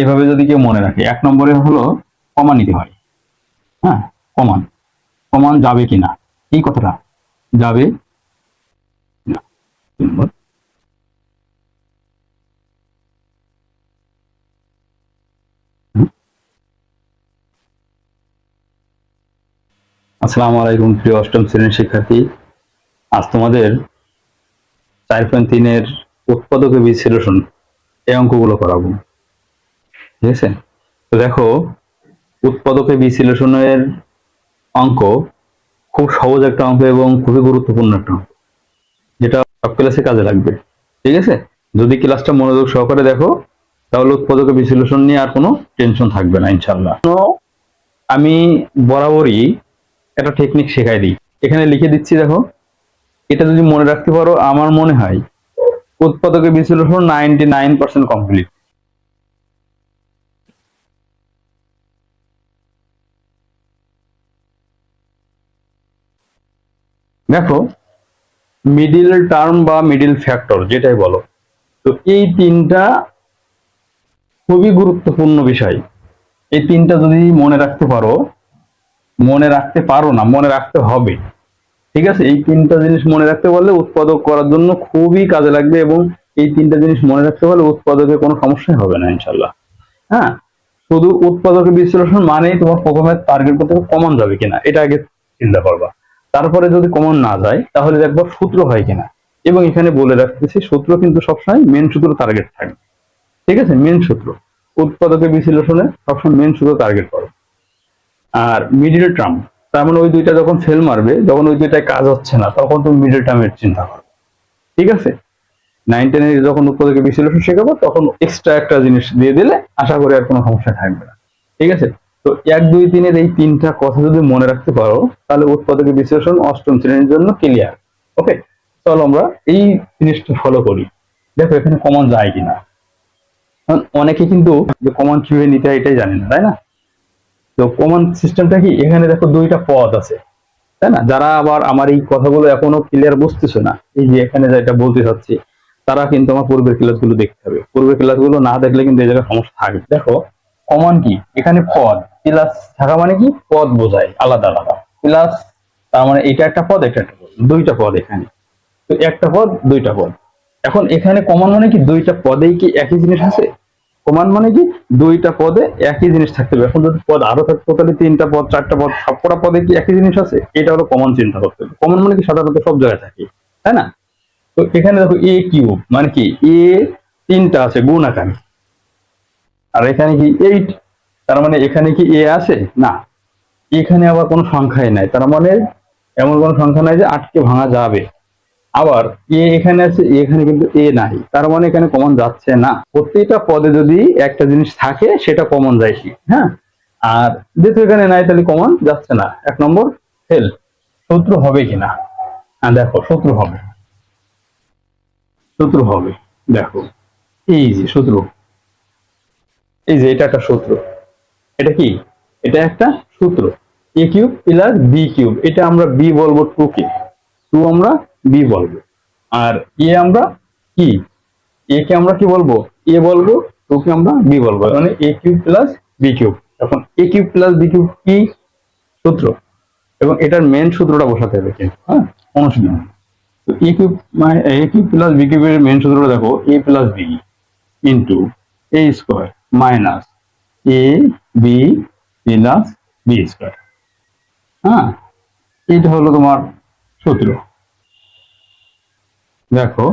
এভাবে যদি কেউ মনে রাখে, এক নম্বরে হলো কমা নিতে হয়। হ্যাঁ কমান কমান যাবে কিনা? এই কথাটা, যাবে। আসসালামু আলাইকুম, প্রিয় অষ্টম শ্রেণির শিক্ষার্থী। আজ তোমাদের চার পয়েন্ট তিনের উৎপাদক বিশ্লেষণ এই অঙ্কগুলো করাবো। ঠিক আছে? তো দেখো, উৎপাদকে বিশ্লেষণের অঙ্ক খুব সহজ একটা অঙ্ক এবং খুবই গুরুত্বপূর্ণ একটা অঙ্ক, যেটা সব ক্লাসে কাজে লাগবে, ঠিক আছে? যদি ক্লাসটা মনোযোগ সহকারে দেখো, তাহলে উৎপাদকে বিশ্লেষণ নিয়ে আর কোনো টেনশন থাকবে না ইনশাল্লাহ আমি বরাবরই একটা টেকনিক শেখাই দিই। এখানে লিখে দিচ্ছি, দেখো, এটা যদি মনে রাখতে পারো, আমার মনে হয় উৎপাদকের বিশ্লেষণ নাইনটি নাইন পার্সেন্ট কমপ্লিট দেখো মিডিল টার্ম বা মিডিল ফ্যাক্টর যেটাই বলো, তো এই তিনটা খুবই গুরুত্বপূর্ণ বিষয়। এই তিনটা যদি মনে রাখতে পারো, মনে রাখতে পারো না, মনে রাখতে হবে। ঠিক আছে? এই তিনটা জিনিস মনে রাখতে পারলে উৎপাদক করার জন্য খুবই কাজে লাগবে এবং এই তিনটা জিনিস মনে রাখতে পারলে উৎপাদকে কোনো সমস্যাই হবে না ইনশাল্লাহ হ্যাঁ? শুধু উৎপাদকের বিশ্লেষণ মানেই তোমার প্রথমে টার্গেট করতে কমন যাবে কিনা, এটা আগে চিন্তা করবা। তারপরে যদি কমন না যায়, তাহলে দেখব সূত্র হয় কিনা। এবং এখানে বলে রাখতেছি, সূত্র কিন্তু সবসময় মেন সূত্র টার্গেট থাকে ঠিক আছে? মেন সূত্র। উৎপাদকের বিশ্লেষণে সবসময় মেন সূত্র টার্গেট করো। আর মিডিল টার্ম তার মানে ওই দুইটা যখন ফেল মারবে, যখন ওই দুইটায় কাজ হচ্ছে না, তখন তুমি মিডিল টার্মের চিন্তা করো। ঠিক আছে? নাইন টেন টেনে যখন উৎপাদকের বিশ্লেষণ শেখাবো, তখন এক্সট্রা একটা জিনিস দিয়ে দিলে আশা করি আর কোনো সমস্যা থাকবে না। ঠিক আছে? তো এক, দুই, তিনের এই তিনটা কথা যদি মনে রাখতে পারো, তাহলে উৎপাদক বিশ্লেষণ অষ্টম শ্রেণির জন্য ক্লিয়ার ওকে চলো আমরা এই জিনিসটা ফলো করি। দেখো, এখানে কমন যায় কিনা। অনেকে কিন্তু কমন কীভাবে নিতে হয় এটাই জানে না, তাই না? তো কমন সিস্টেমটা কি? এখানে দেখো দুইটা পদ আছে, তাই না? যারা আবার আমার এই কথাগুলো এখনও ক্লিয়ার বুঝতেছে না, এই যে এখানে যেটা বলতে চাচ্ছি, তারা কিন্তু আমার পূর্বের ক্লাসগুলো দেখতে হবে। পূর্বের ক্লাসগুলো না দেখলে কিন্তু এই জায়গায় সমস্যা থাকবে। দেখো কমন কি? এখানে পদ। প্লাস থাকা মানে কি? পদ বোঝায়, আলাদা আলাদা। প্লাস তার মানে এটা একটা পদ, এটা একটা পদ, দুইটা পদ এখানে। তো একটা পদ, দুইটা পদ। এখন এখানে কমন মানে কি? দুইটা পদেই কি একই জিনিস আছে? কমান মানে কি? দুইটা পদে একই জিনিস থাকতে হবে। এখন যদি পদ আরও থাকতো, তাহলে তিনটা পদ, চারটা পদ, সবকটা পদে কি একই জিনিস আছে? এটা হলো কমন চিন্তা করতে হবে। কমন মানে কি? সাধারণত সব জায়গায় থাকে। তাই না? তো এখানে দেখো এ কিউব মানে কি? এ তিনটা আছে, গুণ আকারে। আর এখানে কি? এইট তার মানে এখানে কি এ আছে? না। এখানে আবার কোনো সংখ্যাই নাই। তার মানে এমন কোনো সংখ্যা নাই যে আটকে ভাঙা যাবে। আবার এ এখানে আছে এখানে কিন্তু এ নাই। তার মানে এখানে কমন যাচ্ছে না। প্রত্যেকটা পদে যদি একটা জিনিস থাকে, সেটা কমন যায় কি? হ্যাঁ? আর যেহেতু এখানে নাই, তাহলে কমন যাচ্ছে না। এক নম্বর ফেল শত্রু হবে কিনা? হ্যাঁ দেখো শত্রু হবে। শত্রু হবে। দেখো, এই যে শত্রু এই যে এটা একটা সূত্র। এটা কি? এটা একটা সূত্র। A cube plus b cube এটা আমরা বি বলব টু কে। টু আমরা বি বলব। আর এ আমরা কি? এ কে আমরা কি বলব? এ বলব টু কে আমরা বি বলব। মানে a cube plus b cube এখন a cube plus b cube কি সূত্র? এবং এটার মেন সূত্রটা বসাতে হবে কিন্তু হ্যাঁ অনুশীলন। তো এ কিউব মানে এ কিউব প্লাস বি কিউবের মেন সূত্রটা দেখো a plus b into a square minus a b plus b square হ্যাঁ? এটা হলো তোমার সূত্র। দেখো।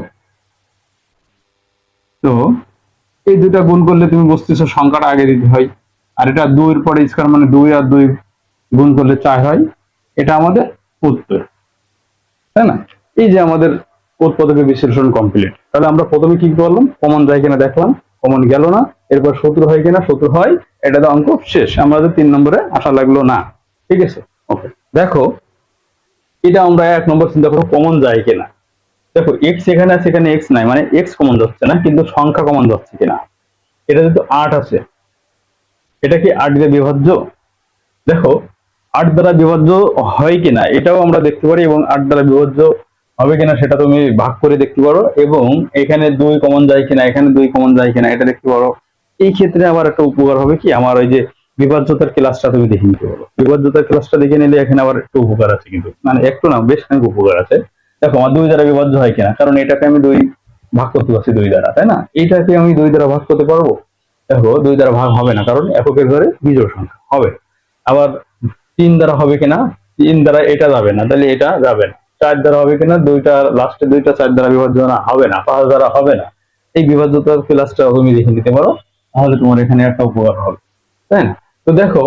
তো এই দুটা গুণ করলে তুমি বুঝতেছো সংখ্যাটা আগে দিতে হয়। আর এটা দুইয়ের পরে স্কোয়ার মানে দুই আর দুই গুণ করলে চার হয়। এটা আমাদের উত্তর। তাই না? এই যে আমাদের উৎপাদকের বিশ্লেষণ কমপ্লিট তাহলে আমরা প্রথমে কি করলাম? কমন যায় কিনা দেখলাম। কমন গেল না। এরপর শত্রু হয় কিনা, শত্রু হয়, এটা তো অঙ্ক শেষ। আমাদের তিন নম্বরে আসা লাগল না। ঠিক আছে? ওকে দেখো, এটা আমরা এক নম্বর চিন্তা করব কমন যায় কিনা। দেখো এক্স এখানে আছে, এখানে এক্স নাই মানে এক্স কমন যাচ্ছে না, কিন্তু সংখ্যা কমন যাচ্ছে কিনা। এটা যেহেতু আট আছে, এটা কি আট দিয়ে বিভাজ্য দেখো, আট দ্বারা বিভাজ্য হয় কিনা, এটাও আমরা দেখতে পারি, এবং আট দ্বারা বিভাজ্য হবে কিনা, সেটা তুমি ভাগ করে দেখতে পারো, এবং এখানে দুই কমন যায় কিনা, এখানে দুই কমন যায় কিনা, এটা দেখতে পারো। এই ক্ষেত্রে আবার একটা উপকার হবে কি? আমার ওই যে বিভাজ্যতার ক্লাসটা তুমি দেখে নিতে পারো। বিভাজ্যতার ক্লাসটা দেখে নিলে এখানে আবার একটু উপকার আছে কিন্তু। মানে একটু না, বেশ খানিক উপকার আছে। দেখো, আমার দুই দ্বারা বিভাজ্য হয় কিনা? কারণ এটাকে আমি দুই ভাগ করতে পারছি, দুই দ্বারা, তাই না? এইটাকে আমি দুই দ্বারা ভাগ করতে পারব? দেখো, দুই দ্বারা ভাগ হবে না, কারণ এককের ঘরে বিজোড় সংখ্যা। হবে। আবার তিন দ্বারা হবে কিনা? তিন দ্বারা এটা যাবে না, তাহলে এটা যাবে না। চার দ্বারা হবে কিনা? দুইটা লাস্টে দুইটা চার দ্বারা বিভাজ্য হবে না। পাঁচ দ্বারা হবে না। এই বিভাজ্যতার ক্লাসটা তুমি দেখে নিতে পারো। তাহলে তোমার এখানে একটা উপকার হবে, তাই না? তো দেখো,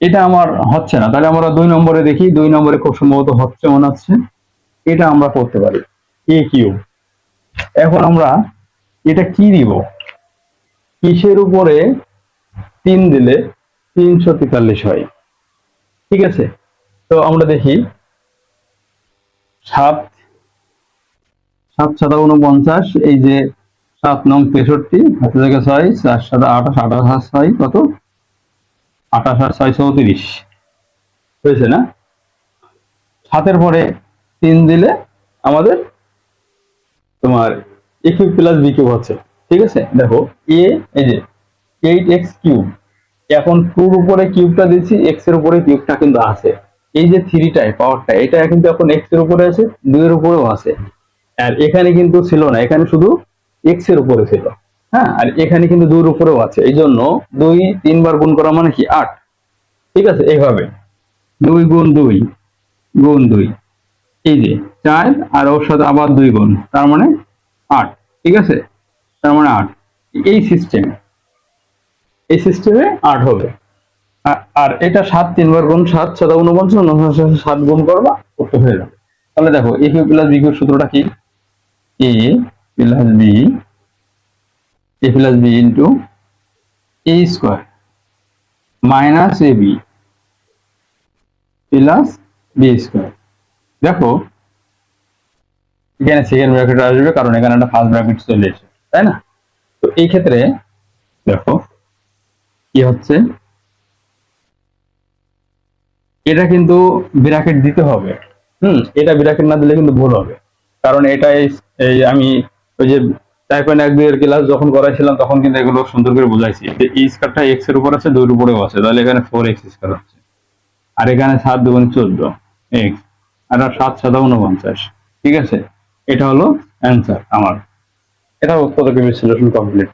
এটা আমার হচ্ছে না। তাহলে আমরা দুই নম্বরে দেখি, দুই নম্বরে খুব সম্ভবত হচ্ছে মনে হচ্ছে। এটা আমরা করতে পারি। এ কিউ এখন আমরা এটা কি দিব? কিসের উপরে তিন দিলে তিনশো তেতাল্লিশ হয়। ঠিক আছে? তো আমরা দেখি, সাত সাত সাদা উনপঞ্চাশ, এই যে সাত নং তেষট্টি হাতে থেকে ছয়, চার সাদা আঠাশ আঠাশ আর ছয়, কত? আঠাশ আর ছয় চৌত্রিশ। হয়েছে না? সাতের পরে তিন দিলে আমাদের তোমার এ প্লাস বি কিউব হচ্ছে। ঠিক আছে? দেখো এ এই যে এইট এক্স কিউব এখন টুর উপরে কিউবটা দিচ্ছি এক্সের উপরে কিউবটা কিন্তু আছে। এই যে থ্রিটায় পাওয়ারটা এটা কিন্তু এখন এক্সের উপরে আছে, দুইয়ের উপরেও আছে। আর এখানে কিন্তু ছিল না, এখানে শুধু এক্সের উপরে ছিল। হ্যাঁ আর এখানে কিন্তু দুইয়ের উপরেও আছে। এই জন্য দুই তিনবার গুণ করা মানে কি? আট। ঠিক আছে? এইভাবে। দুই গুণ দুই গুণ দুই। এই যে চার আর ওর সাথে আবার দুই গুণ। তার মানে আট। ঠিক আছে? তার মানে আট। এই সিস্টেম এই সিস্টেমে আট হবে। আর এটা সাত তিনবার গুণ সাত সাত উনপঞ্চাশ সাত গুণ করবা উত্তর হয়ে যাবে। তাহলে দেখো এ কিউ প্লাস বি সূত্রটা কি? A plus b, a plus b into a square, minus a b plus দেখো, এখানে সেকেন্ড ব্র্যাকেট আসবে কারণ এখানে একটা ফার্স্ট ব্র্যাকেট চলে এসেছে, তাই না? তো এই ক্ষেত্রে দেখো, কি হচ্ছে? এটা কিন্তু ব্র্যাকেট দিতে হবে। হুম, এটা ব্র্যাকেট না দিলে কিন্তু ভুল হবে। কারণ এটা এই আমি ওই যে টাইপ ওয়ান এক দুইয়ের ক্লাস যখন করাইছিলাম, তখন কিন্তু এগুলো সুন্দর করে বুঝাইছি। যে এই স্কারটা এক্সের উপর আছে, দুইয়ের উপরেও আছে। তাহলে এখানে ফোর এক্স স্কোয়ার আছে। আর এখানে সাত দুগুণ চোদ্দ এক্স আর আর সাত সাদা উনপঞ্চাশ ঠিক আছে? এটা হলো অ্যান্সার আমার। এটা হচ্ছে সলিউশন কমপ্লিট